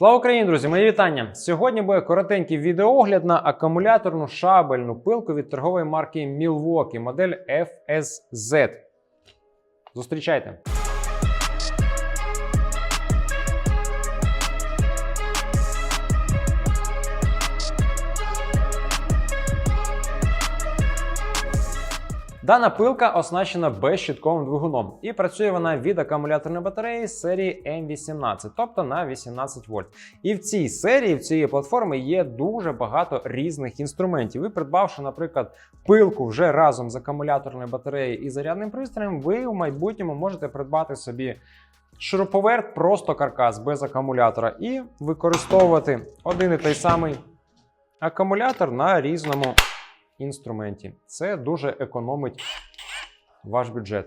Слава Україні, друзі! Мої вітання! Сьогодні буде коротенький відеоогляд на акумуляторну шабельну пилку від торгової марки Milwaukee, модель FSZ. Зустрічайте! Дана пилка оснащена безщитковим двигуном і працює вона від акумуляторної батареї серії M18, тобто на 18 вольт. І в цій серії, в цієї платформи є дуже багато різних інструментів. Ви придбавши, наприклад, пилку вже разом з акумуляторною батареєю і зарядним пристроєм, ви в майбутньому можете придбати собі. Шуруповерт, просто каркас без акумулятора, і використовувати один і той самий акумулятор на різному інструменті. Це дуже економить ваш бюджет.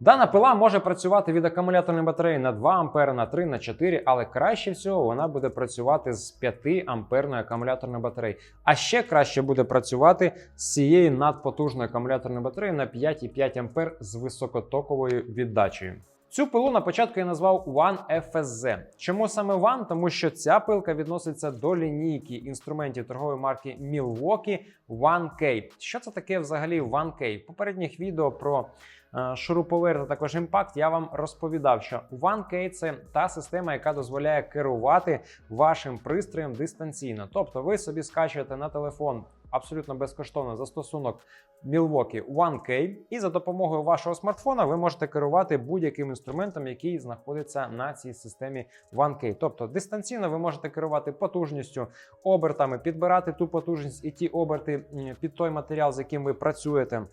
Дана пила може працювати від акумуляторної батареї на 2 А, на 3, на 4, але краще всього вона буде працювати з 5 амперної акумуляторної батареї. А ще краще буде працювати з цієї надпотужної акумуляторної батареї на 5,5 ампер з високотоковою віддачею. Цю пилу на початку я назвав One FSZ. Чому саме One? Тому що ця пилка відноситься до лінійки інструментів торгової марки Milwaukee 1K. Що це таке взагалі 1K? В попередніх відео про е, шуруповерт, а також імпакт я вам розповідав, що 1K – це та система, яка дозволяє керувати вашим пристроєм дистанційно. Тобто ви собі скачуєте на телефон абсолютно безкоштовно застосунок Milwaukee 1K, і за допомогою вашого смартфона ви можете керувати будь-яким інструментом, який знаходиться на цій системі 1K. Тобто дистанційно ви можете керувати потужністю, обертами, підбирати ту потужність і ті оберти під той матеріал, з яким ви працюєте.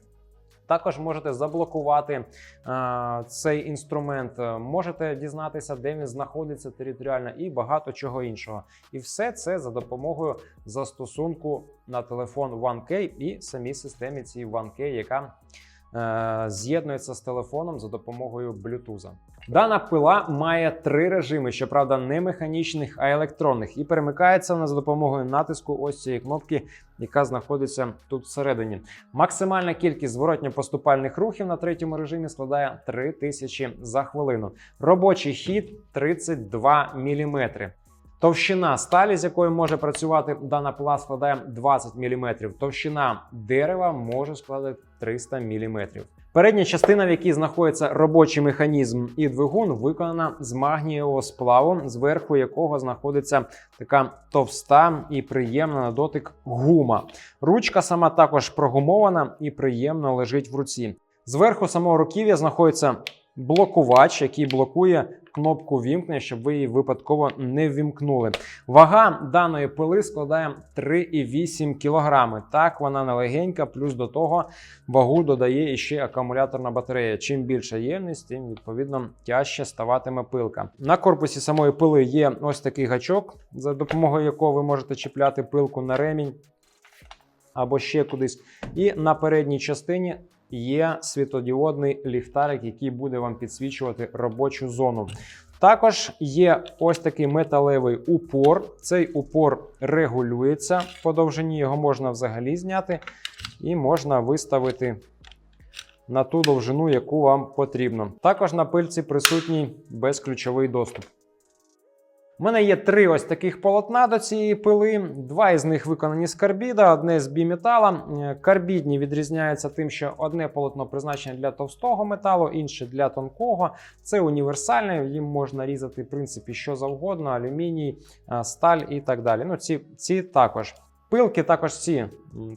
Також можете заблокувати а, цей інструмент, е, можете дізнатися, де він знаходиться територіально, і багато чого іншого. І все це за допомогою застосунку на телефон 1K і самій системі цієї 1K, яка е, з'єднується з телефоном за допомогою Bluetooth. Дана пила має три режими, щоправда, не механічних, а електронних, і перемикається вона за допомогою натиску ось цієї кнопки, яка знаходиться тут всередині. Максимальна кількість зворотньо-поступальних рухів на третьому режимі складає 3000 за хвилину. Робочий хід 32 мм. Товщина сталі, з якою може працювати дана пила, складає 20 мм. Товщина дерева може складати 300 мм. Передня частина, в якій знаходиться робочий механізм і двигун, виконана з магнієвого сплаву, зверху якого знаходиться така товста і приємна на дотик гума. Ручка сама також прогумована і приємно лежить в руці. Зверху самого руків'я знаходиться блокувач, який блокує кнопку вімкнення, щоб ви її випадково не ввімкнули. Вага даної пили складає 3,8 кг. Так, вона не легенька, плюс до того вагу додає іще акумуляторна батарея. Чим більша ємність, тим відповідно тяжче ставатиме пилка. На корпусі самої пили є ось такий гачок, за допомогою якого ви можете чіпляти пилку на ремінь або ще кудись. І на передній частині є світодіодний ліхтарик, який буде вам підсвічувати робочу зону. Також є ось такий металевий упор. Цей упор регулюється по довжині, його можна взагалі зняти, і можна виставити на ту довжину, яку вам потрібно. Також на пильці присутній безключовий доступ. У мене є три ось таких полотна до цієї пили. Два із них виконані з карбіда, одне з біметала. Е, Карбідні відрізняються тим, що одне полотно призначене для товстого металу, інше для тонкого. Це універсальне, їм можна різати в принципі що завгодно: алюміній, е, сталь і так далі. Ну, ці, ці також. Пилки також ці,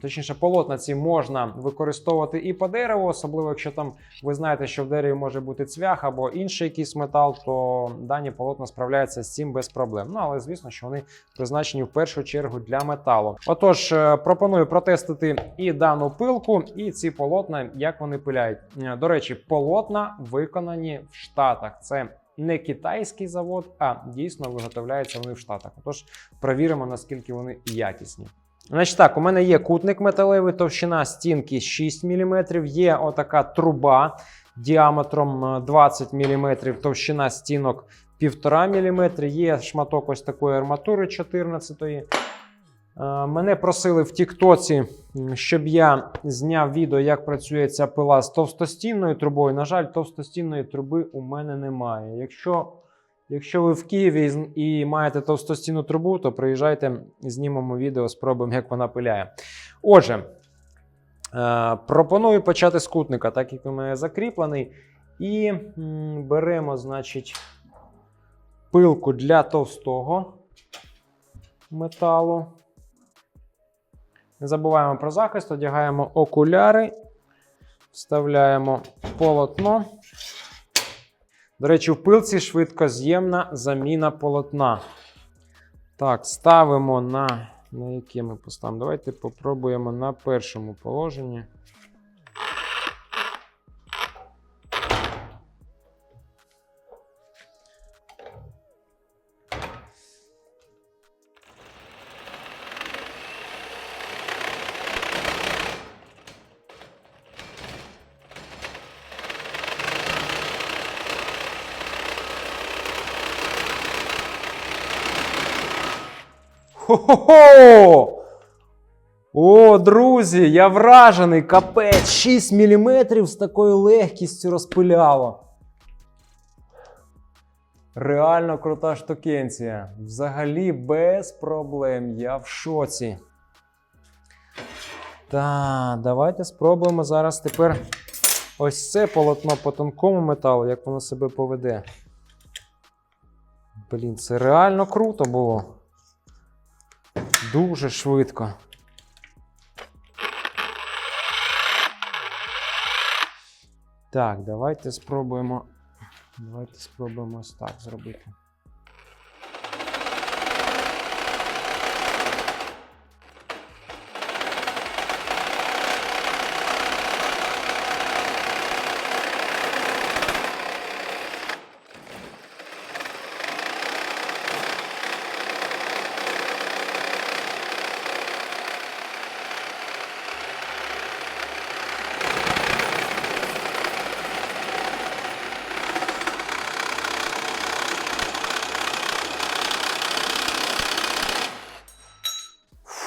точніше, полотна ці можна використовувати і по дереву, особливо якщо там ви знаєте, що в дереві може бути цвях або інший якийсь метал, то дані полотна справляються з цим без проблем. Ну але звісно, що вони призначені в першу чергу для металу. Отож, е, пропоную протестити і дану пилку, і ці полотна, як вони пиляють. Е, До речі, полотна виконані в Штатах. Це не китайський завод, а дійсно виготовляються вони в Штатах. Отож, провіримо, наскільки вони якісні. Значить так, у мене є кутник металевий, товщина стінки 6 мм, є отака труба діаметром е, 20 мм, товщина стінок 1,5 мм, є шматок ось такої арматури 14 Е, Мене просили в Тіктоці, щоб я зняв відео, як працює ця пила з товстостінною трубою. На жаль, товстостінної труби у мене немає. Якщо Якщо ви в Києві і маєте товстостінну трубу, то приїжджайте, знімемо відео, спробуємо, як вона пиляє. Отже, е, пропоную почати з кутника, так як він у мене закріплений. І беремо, значить, пилку для товстого металу. Не забуваємо про захист, одягаємо окуляри, вставляємо полотно. До речі, в пилці швидкоз'ємна заміна полотна. Так, ставимо на. На яке ми поставимо? Давайте попробуємо на першому положенні. Хо-хо-хо! О, друзі, я вражений! Капець! 6 мм з такою легкістю розпиляло. Реально крута штукенція. Взагалі без проблем. Я в шоці. Так, давайте спробуємо зараз тепер ось це полотно по тонкому металу, як воно себе поведе. Блін, це реально круто було. Дуже швидко. Так, давайте спробуємо. Давайте спробуємо ось так зробити.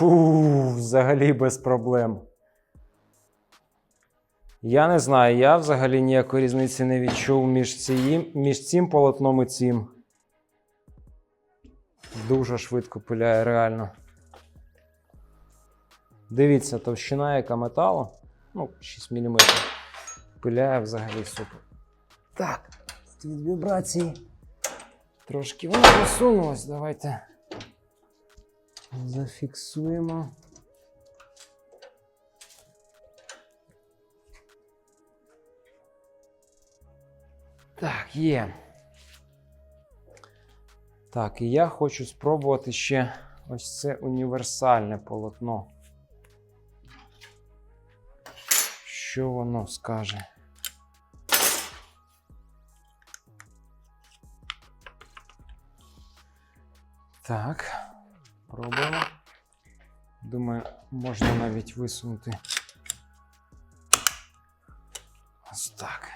Фу, взагалі без проблем. Я не знаю, я взагалі ніякої різниці не відчув між, цим, між цим полотном і цим. Дуже швидко пиляє, реально. Дивіться, товщина яка металу. Ну, 6 мм. Пиляє взагалі супер. Так, від вібрації. Трошки воно посунулось. Давайте. Зафіксуємо. Так, є. Так, і я хочу спробувати ще ось це універсальне полотно. Що воно скаже? Так. Пробуємо. Думаю, можна навіть висунути. Ось так.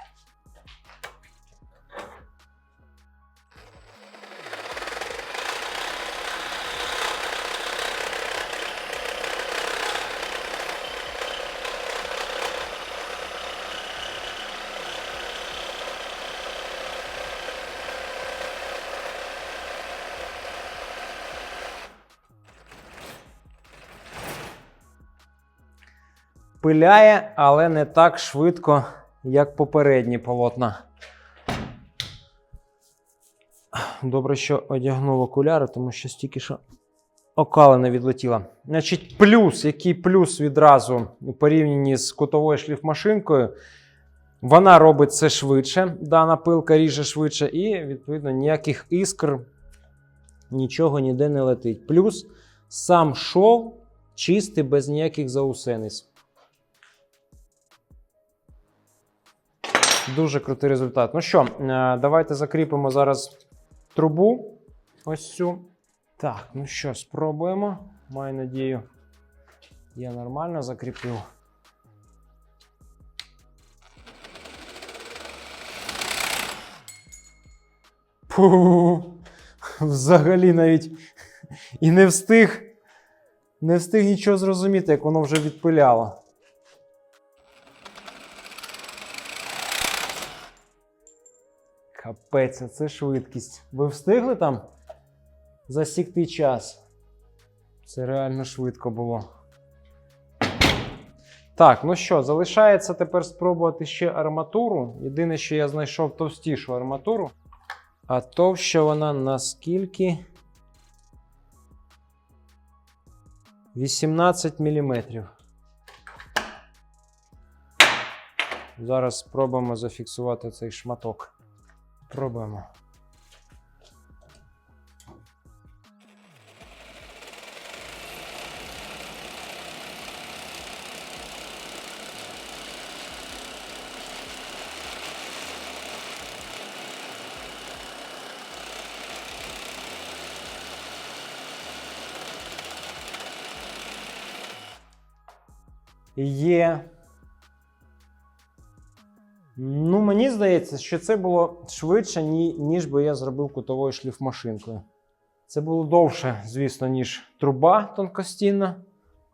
Пиляє, але не так швидко, як попередні полотна. Добре, що одягнув окуляри, тому що стільки що окалина відлетіла. Значить, плюс, який плюс відразу у порівнянні з кутовою шліфмашинкою. Вона робить це швидше, дана пилка ріже швидше, і, відповідно, ніяких іскр, нічого ніде не летить. Плюс сам шов чистий, без ніяких заусениць. Дуже крутий результат. Ну що, е, давайте закріпимо зараз трубу. Ось цю. Так, ну що, спробуємо. Маю надію, я нормально закріпив. Пу, взагалі навіть і не встиг, не встиг нічого зрозуміти, як воно вже відпиляло. Капець, це швидкість. Ви встигли там засікти час? Це реально швидко було. Так, ну що, залишається тепер спробувати ще арматуру. Єдине, що я знайшов товстішу арматуру. А товща вона наскільки? 18 мм. Зараз спробуємо зафіксувати цей шматок. Пробуємо. Є. мені здається, що це було швидше, ні- ніж би я зробив кутовою шліфмашинкою. Це було довше, звісно, ніж труба тонкостінна,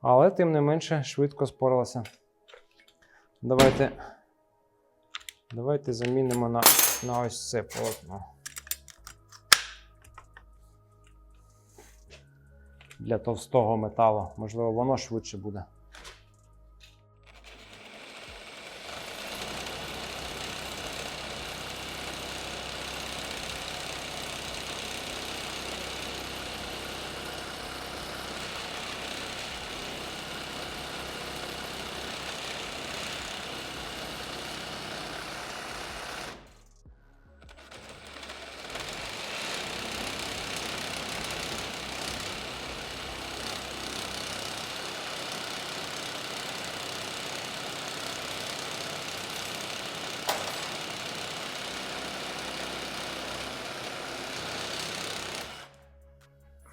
але тим не менше швидко споралася. Давайте, давайте замінимо на, на ось це полотно. Для товстого металу. Можливо, воно швидше буде.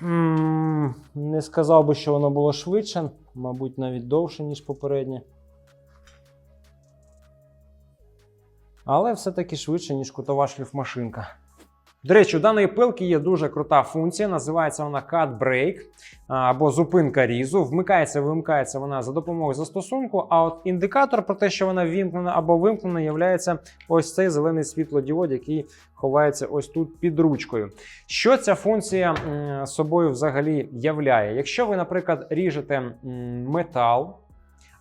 Не сказав би, що воно було швидше, мабуть, навіть довше, ніж попереднє. Але все-таки швидше, ніж кутова шліфмашинка. До речі, у даної пилки є дуже крута функція, називається вона Cut Break або зупинка різу. Вмикається, вимикається вона за допомогою застосунку. А от індикатор про те, що вона вімкнена або вимкнена, є ось цей зелений світлодіод, який ховається ось тут під ручкою. Що ця функція собою взагалі являє? Якщо ви, наприклад, ріжете метал.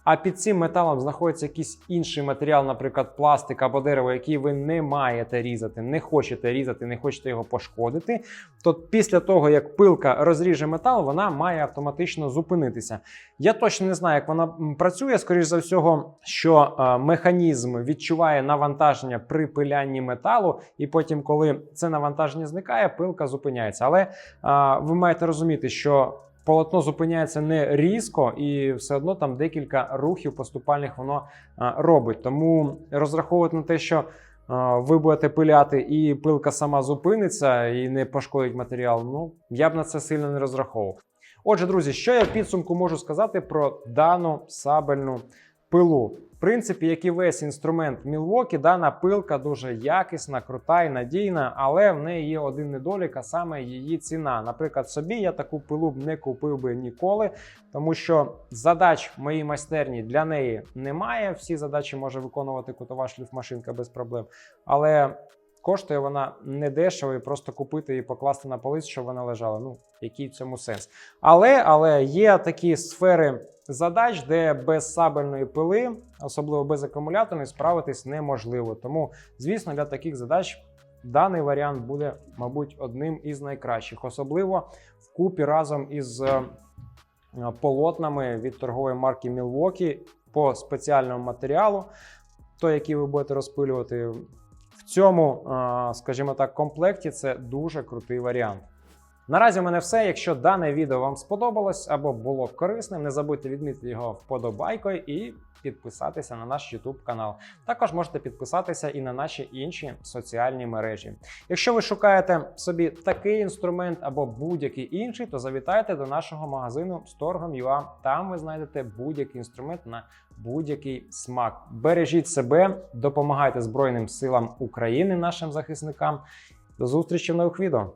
А під цим металом знаходиться якийсь інший матеріал, наприклад, пластик або дерево, який ви не маєте різати, не хочете різати, не хочете його пошкодити. То після того, як пилка розріже метал, вона має автоматично зупинитися. Я точно не знаю, як вона працює. Скоріш за всього, що е, механізм відчуває навантаження при пилянні металу, і потім, коли це навантаження зникає, пилка зупиняється. Але е, ви маєте розуміти, що полотно зупиняється не різко, і все одно там декілька рухів поступальних воно робить. Тому розраховувати на те, що ви будете пиляти, і пилка сама зупиниться і не пошкодить матеріал. Ну я б на це сильно не розраховував. Отже, друзі, що я в підсумку можу сказати про дану сабельну пилу? В принципі, як і весь інструмент Milwaukee, дана пилка дуже якісна, крута і надійна, але в неї є один недолік, а саме її ціна. Наприклад, собі я таку пилу б не купив би ніколи, тому що задач в моїй майстерні для неї немає. Всі задачі може виконувати кутова шліфмашинка без проблем. Але коштує вона не дешево і просто купити і покласти на полиць, щоб вона лежала. Ну, який в цьому сенс? Але, але є такі сфери задач, де без сабельної пили, особливо без акумуляторної, справитись неможливо. Тому, звісно, для таких задач даний варіант буде, мабуть, одним із найкращих, особливо вкупі разом із е, полотнами від торгової марки Milwaukee по спеціальному матеріалу, той, який ви будете розпилювати. В цьому, е, скажімо так, комплекті це дуже крутий варіант. Наразі в мене все. Якщо дане відео вам сподобалось або було корисним, не забудьте відмітити його вподобайкою і підписатися на наш YouTube канал. Також можете підписатися і на наші інші соціальні мережі. Якщо ви шукаєте собі такий інструмент або будь-який інший, то завітайте до нашого магазину Storgom.ua. Там ви знайдете будь-який інструмент на будь-який смак. Бережіть себе, допомагайте Збройним силам України, нашим захисникам. До зустрічі в нових відео.